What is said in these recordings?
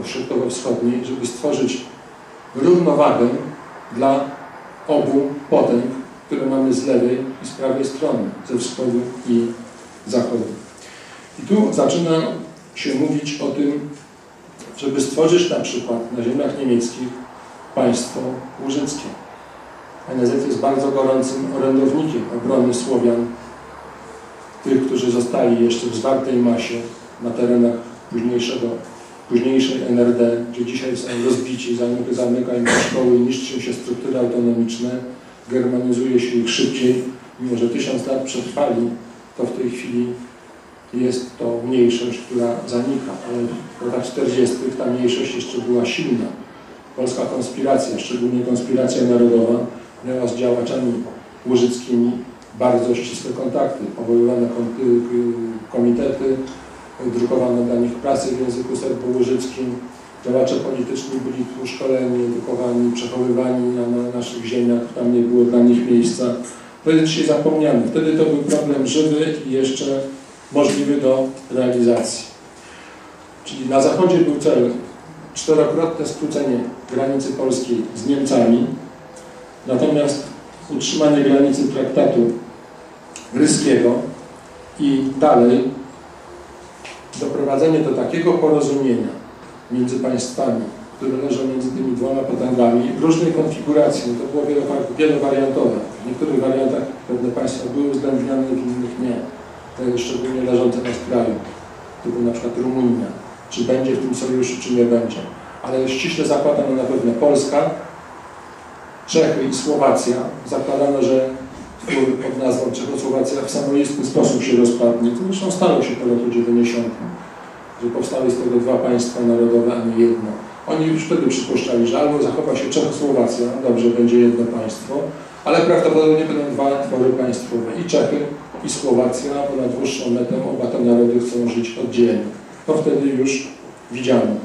od środkowo-wschodniej, żeby stworzyć równowagę dla obu potęg, które mamy z lewej i z prawej strony, ze wschodu i zachodu. I tu zaczyna się mówić o tym, żeby stworzyć na przykład na ziemiach niemieckich państwo łużyckie. NZ jest bardzo gorącym orędownikiem obrony Słowian, tych, którzy zostali jeszcze w zwartej masie na terenach późniejszego, późniejszej NRD, gdzie dzisiaj są rozbici, zamykają szkoły, niszczą się struktury autonomiczne, germanizuje się ich szybciej, mimo że tysiąc lat przetrwali, to w tej chwili jest to mniejszość, która zanika, ale w latach 40. ta mniejszość jeszcze była silna. Polska konspiracja, szczególnie konspiracja narodowa, miała z działaczami łużyckimi bardzo ścisłe kontakty, powoływane komitety, drukowano dla nich prasy w języku serbo-łużyckim, działacze polityczni byli tu szkoleni, edukowani, przechowywani na, na naszych ziemiach, tam nie było dla nich miejsca. To jest dzisiaj zapomniane. Wtedy to był problem żywy i jeszcze możliwy do realizacji. Czyli na zachodzie był cel czterokrotne skrócenie granicy polskiej z Niemcami, natomiast utrzymanie granicy traktatu ryskiego i dalej doprowadzenie do takiego porozumienia między państwami, które leżą między tymi dwoma potęgami w różnej konfiguracji. To było wielowariantowe. W niektórych wariantach pewne państwa były uwzględniane, w innych nie szczególnie leżące na skraju, typu na przykład Rumunia, czy będzie w tym sojuszu, czy nie będzie. Ale ściśle zakładano na pewno Polska, Czechy i Słowacja. Zakładano, że pod nazwą Czechosłowacja w samoistny sposób się rozpadnie. Zresztą stało się po roku 90, że powstały z tego dwa państwa narodowe, a nie jedno. Oni już wtedy przypuszczali, że albo zachowa się Czechosłowacja, dobrze, będzie jedno państwo, ale prawdopodobnie będą dwa twory państwowe i Czechy, i Słowacja, bo na dłuższą metę oba te narody chcą żyć oddzielnie. To wtedy już widziano.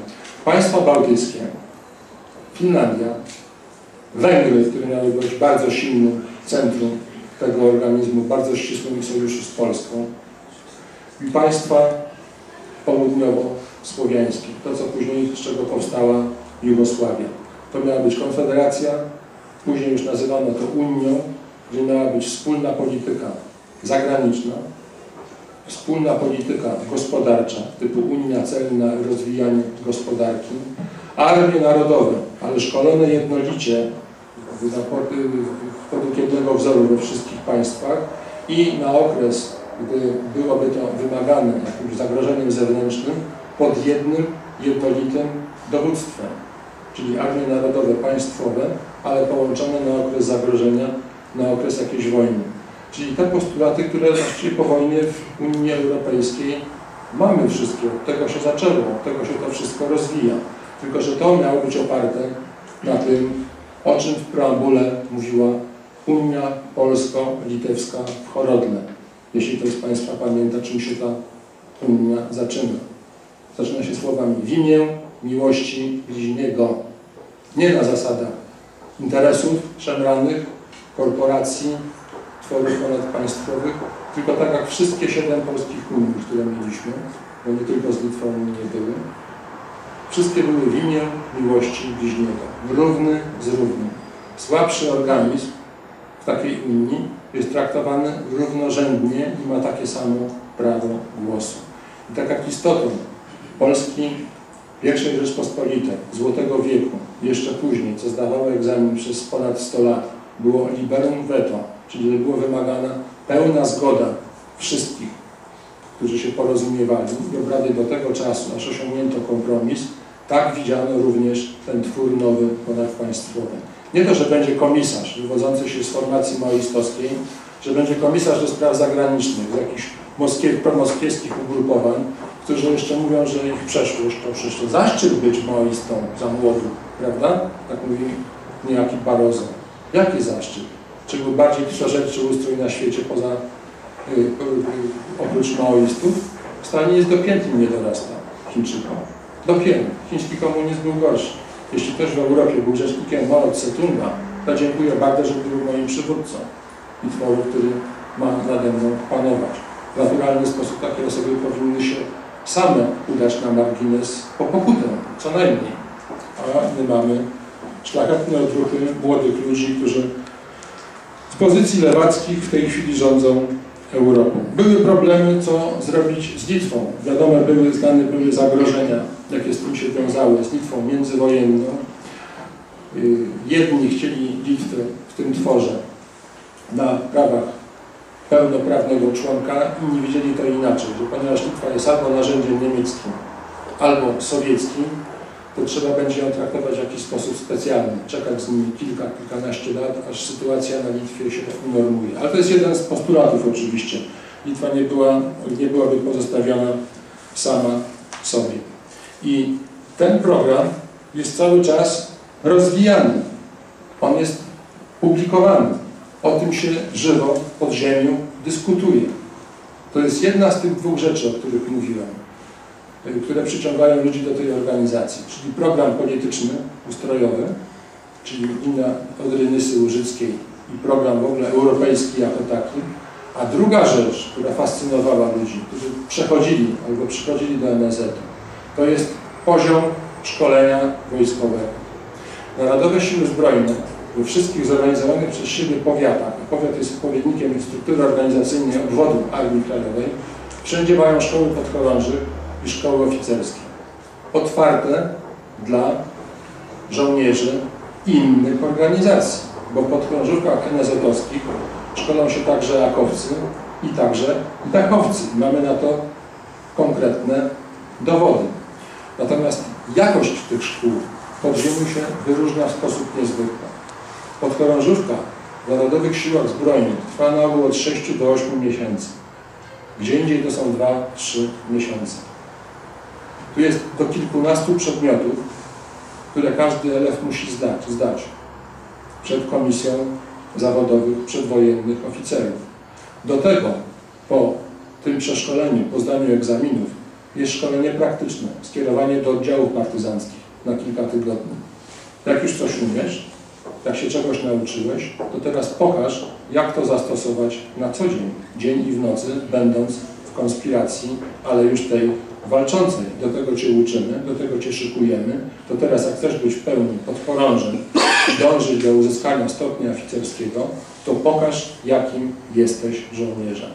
Państwa bałtyckie, Finlandia, Węgry, które miały być bardzo silnym centrum tego organizmu, bardzo ścisłym sojuszu z Polską i państwa południowo-słowiańskie, to co później, z czego powstała Jugosławia. To miała być konfederacja, później już nazywano to Unią, gdzie miała być wspólna polityka zagraniczna, wspólna polityka gospodarcza typu Unia Celna rozwijanie gospodarki, armie narodowe, ale szkolone jednolicie według jednego wzoru we wszystkich państwach i na okres, gdy byłoby to wymagane jakimś zagrożeniem zewnętrznym, pod jednym, jednolitym dowództwem, czyli armie narodowe państwowe, ale połączone na okres zagrożenia, na okres jakiejś wojny. Czyli te postulaty, które właściwie po wojnie w Unii Europejskiej mamy wszystkie, od tego się zaczęło, od tego się to wszystko rozwija. Tylko, że to miało być oparte na tym, o czym w preambule mówiła Unia Polsko-Litewska w Chorodle. Jeśli ktoś z Państwa pamięta, czym się ta Unia zaczyna. Zaczyna się słowami w imię miłości bliźniego. Nie na zasadach interesów szemranych, korporacji, tworów ponadpaństwowych, tylko tak jak wszystkie siedem polskich unii, które mieliśmy, bo nie tylko z Litwą nie były, wszystkie były w imię miłości bliźniego. Równy z równym. Słabszy organizm w takiej Unii jest traktowany równorzędnie i ma takie samo prawo głosu. I tak jak istotą Polski I Rzeczpospolitej, Złotego Wieku, jeszcze później, co zdawało egzamin przez ponad 100 lat, było liberum veto, czyli była wymagana pełna zgoda wszystkich, którzy się porozumiewali i obrady do tego czasu, aż osiągnięto kompromis, tak widziano również ten twór nowy ponadpaństwowy. Nie to, że będzie komisarz wywodzący się z formacji maoistowskiej, że będzie komisarz do spraw zagranicznych, z jakichś moskiew, promoskiewskich ugrupowań, którzy jeszcze mówią, że ich przeszłość to to zaszczyt być maoistą za młodu, prawda? Tak mówi niejaki Barroso. Jaki zaszczyt? Czy był bardziej trzorzeczny ustrój na świecie poza, y, y, oprócz maoistów? W stanie jest dopiętym nie dorasta Chińczykom. Dopięty. Chiński komunizm był gorszy. Jeśli ktoś w Europie był rzecznikiem Mao Tse-tunga, to dziękuję bardzo, że był moim przywódcą i który ma nade mną panować. W naturalny sposób takie osoby powinny się same udać na margines po pokutę co najmniej. A my mamy szlachetne odruchy młodych ludzi, którzy z pozycji lewackich w tej chwili rządzą Europą. Były problemy, co zrobić z Litwą. Wiadome były, znane były zagrożenia, jakie z tym się wiązały, z Litwą międzywojenną. Y, jedni chcieli Litwę w tym tworze na prawach pełnoprawnego członka, inni widzieli to inaczej, że ponieważ Litwa jest albo narzędziem niemieckim, albo sowieckim, to trzeba będzie ją traktować w jakiś sposób specjalny, czekać z nimi kilka, kilkanaście lat, aż sytuacja na Litwie się unormuje. Ale to jest jeden z postulatów oczywiście. Litwa nie, była, nie byłaby pozostawiona sama sobie. I ten program jest cały czas rozwijany. On jest publikowany. O tym się żywo pod ziemią dyskutuje. To jest jedna z tych dwóch rzeczy, o których mówiłem. Y, które przyciągają ludzi do tej organizacji, czyli program polityczny, ustrojowy, czyli Unia Odry Nysy Łużyckiej i program w ogóle europejski jako taki, a druga rzecz, która fascynowała ludzi, którzy przechodzili albo przychodzili do MSZ-u, to jest poziom szkolenia wojskowego. Narodowe Siły Zbrojne we wszystkich zorganizowanych przez siebie powiatach, a powiat jest odpowiednikiem struktury organizacyjnej obwodu Armii Krajowej, wszędzie mają szkoły podchorążych, i szkoły oficerskie. Otwarte dla żołnierzy innych organizacji, bo w podkrążówkach NSZ-owskich szkolą się także akowcy i także dachowcy. Mamy na to konkretne dowody. Natomiast jakość tych szkół w podziemiu się wyróżnia w sposób niezwykły. Podchorążówka w Narodowych Siłach Zbrojnych trwa na ogół od 6 do 8 miesięcy. Gdzie indziej to są 2-3 miesiące. Tu jest do kilkunastu przedmiotów, które każdy elef musi zdać, zdać przed komisją zawodowych przedwojennych oficerów. Do tego po tym przeszkoleniu, po zdaniu egzaminów jest szkolenie praktyczne, skierowanie do oddziałów partyzanckich na kilka tygodni. Jak już coś umiesz, jak się czegoś nauczyłeś, to teraz pokaż, jak to zastosować na co dzień, dzień i w nocy, będąc w konspiracji, ale już tej walczącej. Do tego Cię uczymy, do tego Cię szykujemy. To teraz, jak chcesz być w pełni podchorążym i dążyć do uzyskania stopnia oficerskiego, to pokaż, jakim jesteś żołnierzem.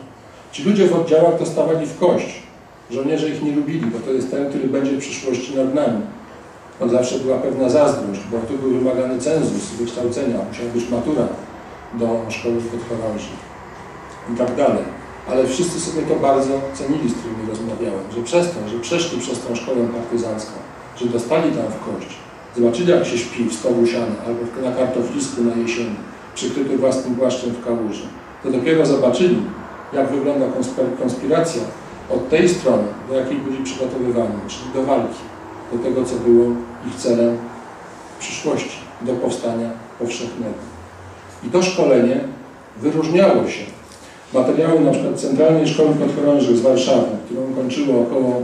Ci ludzie w oddziałach dostawali w kość. Żołnierze ich nie lubili, bo to jest ten, który będzie w przyszłości nad nami. Od zawsze była pewna zazdrość, bo tu był wymagany cenzus wykształcenia, musiała być matura do szkoły podchorążych i tak dalej ale wszyscy sobie to bardzo cenili, z którymi rozmawiałem, że przez to, że przeszli przez tą szkołę partyzancką, że dostali tam w kość, zobaczyli jak się śpi w stołu siana albo na kartoflisku na jesieni, przykryty własnym płaszczem w kałuży, to dopiero zobaczyli, jak wygląda konspiracja od tej strony, do jakiej byli przygotowywani, czyli do walki, do tego, co było ich celem w przyszłości, do powstania powszechnego. I to szkolenie wyróżniało się materiały na przykład Centralnej Szkoły Podchorążych z Warszawy, którą kończyło około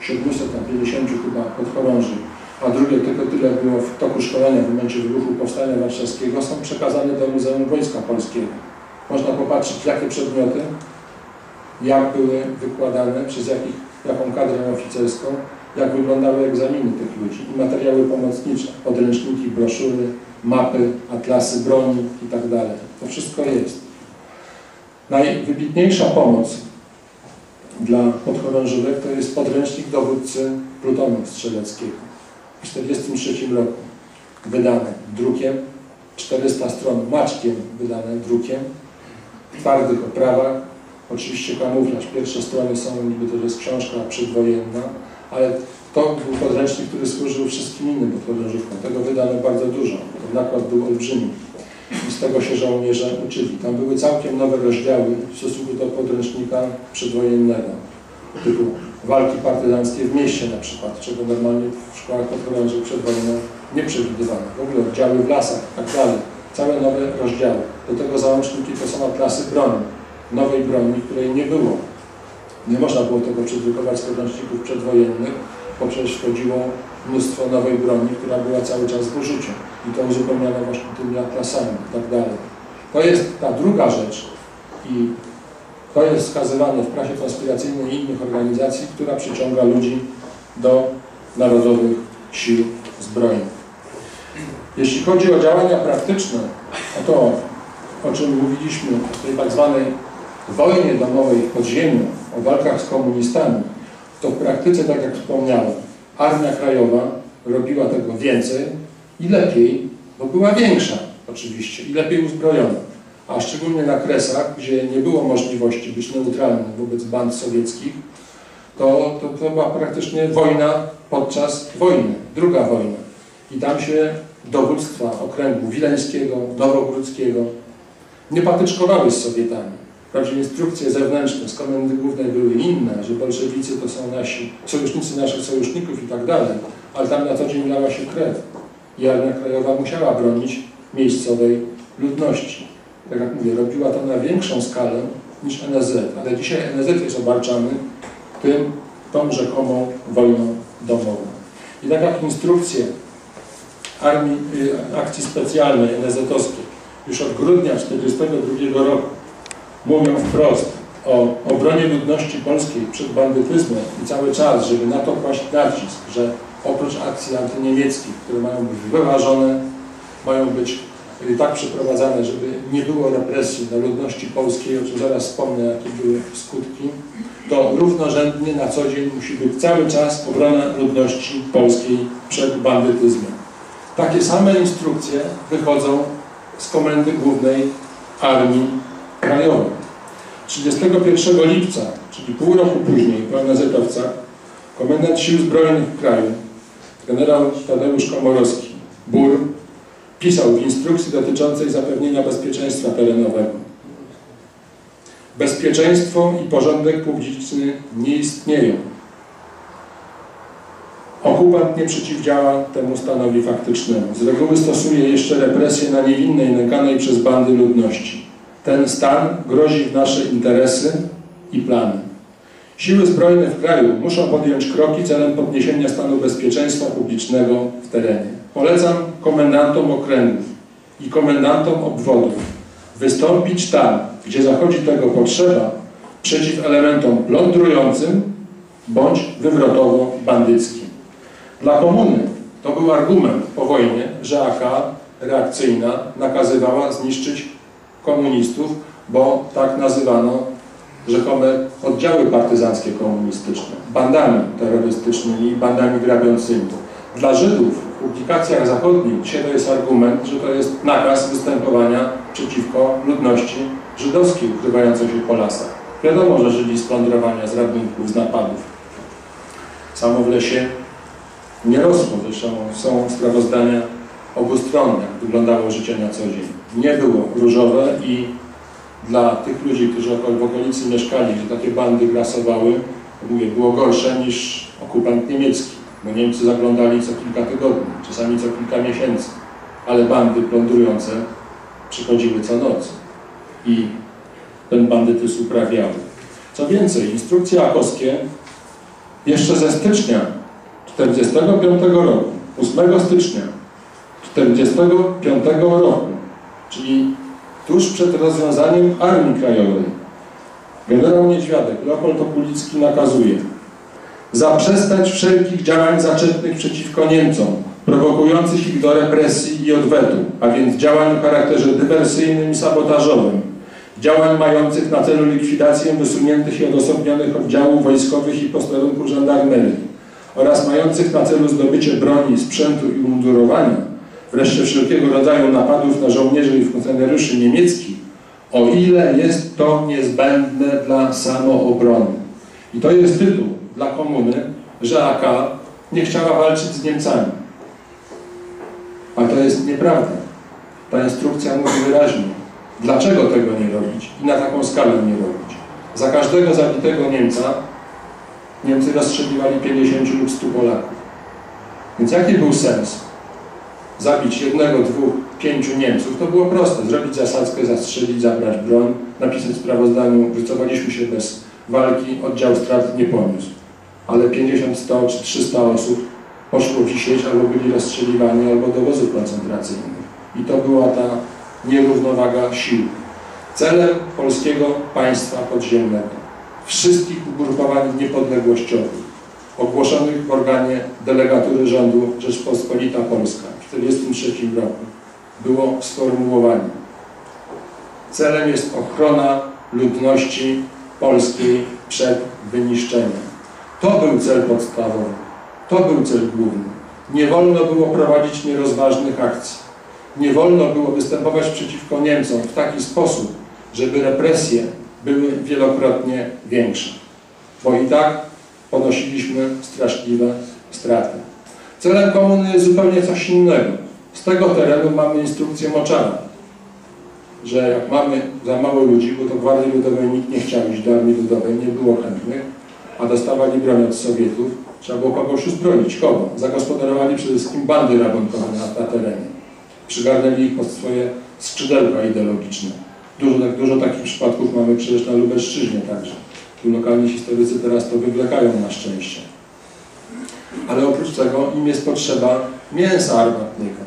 750 chyba podchorążych, a drugie tylko tyle było w toku szkolenia w momencie wybuchu Powstania Warszawskiego, są przekazane do Muzeum Wojska Polskiego. Można popatrzeć, jakie przedmioty, jak były wykładane, przez jakich, jaką kadrę oficerską, jak wyglądały egzaminy tych ludzi i materiały pomocnicze, podręczniki, broszury, mapy, atlasy broni itd. Tak to wszystko jest. Najwybitniejsza pomoc dla podchorążywek to jest podręcznik dowódcy plutonu strzeleckiego w 1943 roku. Wydany drukiem, 400 stron maczkiem wydane drukiem, w twardych oprawach, oczywiście kamuflaż. Pierwsze strony są, niby to jest książka przedwojenna, ale to był podręcznik, który służył wszystkim innym podchorążywkom. Tego wydano bardzo dużo. Ten nakład był olbrzymi i z tego się żołnierze uczyli. Tam były całkiem nowe rozdziały w stosunku do podręcznika przedwojennego, typu walki partyzanckie w mieście na przykład, czego normalnie w szkołach podchorążych przed nie przewidywano. W ogóle oddziały w lasach tak dalej. Całe nowe rozdziały. Do tego załączniki to są atlasy broni, nowej broni, której nie było. Nie można było tego przedrukować z podręczników przedwojennych, bo przecież wchodziło mnóstwo nowej broni, która była cały czas w użyciu i to uzupełniano właśnie tymi atlasami i tak dalej. To jest ta druga rzecz i to jest wskazywane w prasie konspiracyjnej i innych organizacji, która przyciąga ludzi do narodowych sił zbrojnych. Jeśli chodzi o działania praktyczne, no to o czym mówiliśmy w tej tak zwanej wojnie domowej w podziemiu, o walkach z komunistami, to w praktyce, tak jak wspomniałem, Armia Krajowa robiła tego więcej i lepiej, bo była większa oczywiście i lepiej uzbrojona. A szczególnie na Kresach, gdzie nie było możliwości być neutralnym wobec band sowieckich, to, to, to była praktycznie wojna podczas wojny, druga wojna. I tam się dowództwa okręgu wileńskiego, nowogródzkiego nie patyczkowały z Sowietami. Wprawdzie instrukcje zewnętrzne z komendy głównej były inne, że bolszewicy to są nasi sojusznicy naszych sojuszników i tak dalej, ale tam na co dzień lała się krew. I Armia Krajowa musiała bronić miejscowej ludności. Tak jak mówię, robiła to na większą skalę niż NSZ, ale dzisiaj NSZ jest obarczany tym, tą rzekomą wojną domową. I tak jak instrukcje Armii y, Akcji Specjalnej NSZ-owskiej już od grudnia 1942 roku mówią wprost o obronie ludności polskiej przed bandytyzmem i cały czas, żeby na to kłaść nacisk, że oprócz akcji antyniemieckich, które mają być wyważone, mają być y, tak przeprowadzane, żeby nie było represji na ludności polskiej, o czym zaraz wspomnę, jakie były skutki, to równorzędnie na co dzień musi być cały czas obrona ludności polskiej przed bandytyzmem. Takie same instrukcje wychodzą z Komendy Głównej Armii Krajowej. 31 lipca, czyli pół roku później po NZ-owcach, komendant Sił Zbrojnych w kraju, generał Tadeusz Komorowski, BUR, pisał w instrukcji dotyczącej zapewnienia bezpieczeństwa terenowego. Bezpieczeństwo i porządek publiczny nie istnieją. Okupant nie przeciwdziała temu stanowi faktycznemu. Z reguły stosuje jeszcze represje na niewinnej, nękanej przez bandy ludności. Ten stan grozi w nasze interesy i plany. Siły zbrojne w kraju muszą podjąć kroki celem podniesienia stanu bezpieczeństwa publicznego w terenie. Polecam komendantom okręgów i komendantom obwodów wystąpić tam, gdzie zachodzi tego potrzeba, przeciw elementom plądrującym bądź wywrotowo-bandyckim. Dla komuny to był argument po wojnie, że AK reakcyjna nakazywała zniszczyć komunistów, bo tak nazywano rzekome oddziały partyzanckie komunistyczne, bandami terrorystycznymi i bandami grabiącymi. Dla Żydów w publikacjach zachodnich dzisiaj to jest argument, że to jest nakaz występowania przeciwko ludności żydowskiej ukrywającej się po lasach. Wiadomo, że Żydzi z plądrowania, z rabunków, z napadów. Samo w lesie nie rosło, zresztą są sprawozdania obustronne, jak wyglądało życie na co dzień. Nie było różowe i dla tych ludzi, którzy w okolicy mieszkali, gdzie takie bandy grasowały, mówię, było gorsze niż okupant niemiecki, bo Niemcy zaglądali co kilka tygodni, czasami co kilka miesięcy, ale bandy plądrujące przychodziły co noc i ten bandytyzm uprawiały. Co więcej, instrukcje akowskie jeszcze ze stycznia 1945 roku, 8 stycznia 1945 roku, czyli tuż przed rozwiązaniem Armii Krajowej, generał Niedźwiadek, Leopold Okulicki nakazuje zaprzestać wszelkich działań zaczętych przeciwko Niemcom, prowokujących ich do represji i odwetu, a więc działań o charakterze dywersyjnym i sabotażowym, działań mających na celu likwidację wysuniętych i odosobnionych oddziałów wojskowych i posterunków żandarmerii oraz mających na celu zdobycie broni, sprzętu i umundurowania, wreszcie wszelkiego rodzaju napadów na żołnierzy i funkcjonariuszy niemieckich, o ile jest to niezbędne dla samoobrony. I to jest tytuł dla komuny, że AK nie chciała walczyć z Niemcami. A to jest nieprawda. Ta instrukcja mówi wyraźnie, dlaczego tego nie robić i na taką skalę nie robić. Za każdego zabitego Niemca Niemcy rozstrzeliwali 50 lub 100 Polaków. Więc jaki był sens? Zabić jednego, dwóch, pięciu Niemców, to było proste. Zrobić zasadzkę, zastrzelić, zabrać broń, napisać w sprawozdaniu, wycofaliśmy się bez walki, oddział strat nie poniósł. Ale 50, 100 czy 300 osób poszło wisieć, albo byli rozstrzeliwani, albo do wozów koncentracyjnych. I to była ta nierównowaga sił. Celem polskiego państwa podziemnego, wszystkich ugrupowań niepodległościowych, ogłoszonych w organie delegatury rządu Rzeczpospolita Polska w 1943 roku było sformułowanie Celem jest ochrona ludności polskiej przed wyniszczeniem. To był cel podstawowy. To był cel główny. Nie wolno było prowadzić nierozważnych akcji. Nie wolno było występować przeciwko Niemcom w taki sposób, żeby represje były wielokrotnie większe. Bo i tak ponosiliśmy straszliwe straty. Celem komuny jest zupełnie coś innego. Z tego terenu mamy instrukcję Moczara, że jak mamy za mało ludzi, bo to Gwardii Ludowej nikt nie chciał iść do Armii Ludowej, nie było chętnych, a dostawali broń od Sowietów, trzeba było kogoś uzbroić. Kogo? Zagospodarowali przede wszystkim bandy rabunkowe na, na terenie. Przygarnęli ich pod swoje skrzydełka ideologiczne. Dużo, tak, dużo takich przypadków mamy przecież na Lubelszczyźnie także. Tu lokalni historycy teraz to wywlekają na szczęście. Ale oprócz tego im jest potrzeba mięsa armatniego.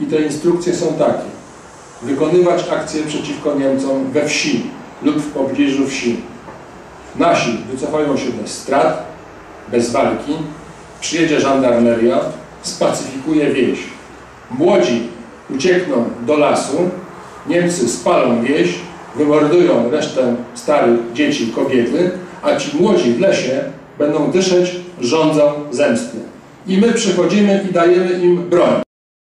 I te instrukcje są takie. Wykonywać akcje przeciwko Niemcom we wsi lub w pobliżu wsi. Nasi wycofają się bez strat, bez walki, przyjedzie żandarmeria, spacyfikuje wieś. Młodzi uciekną do lasu, Niemcy spalą wieś, wymordują resztę starych dzieci, kobiety, a ci młodzi w lesie będą dyszeć rządzą zemsty. I my przychodzimy i dajemy im broń.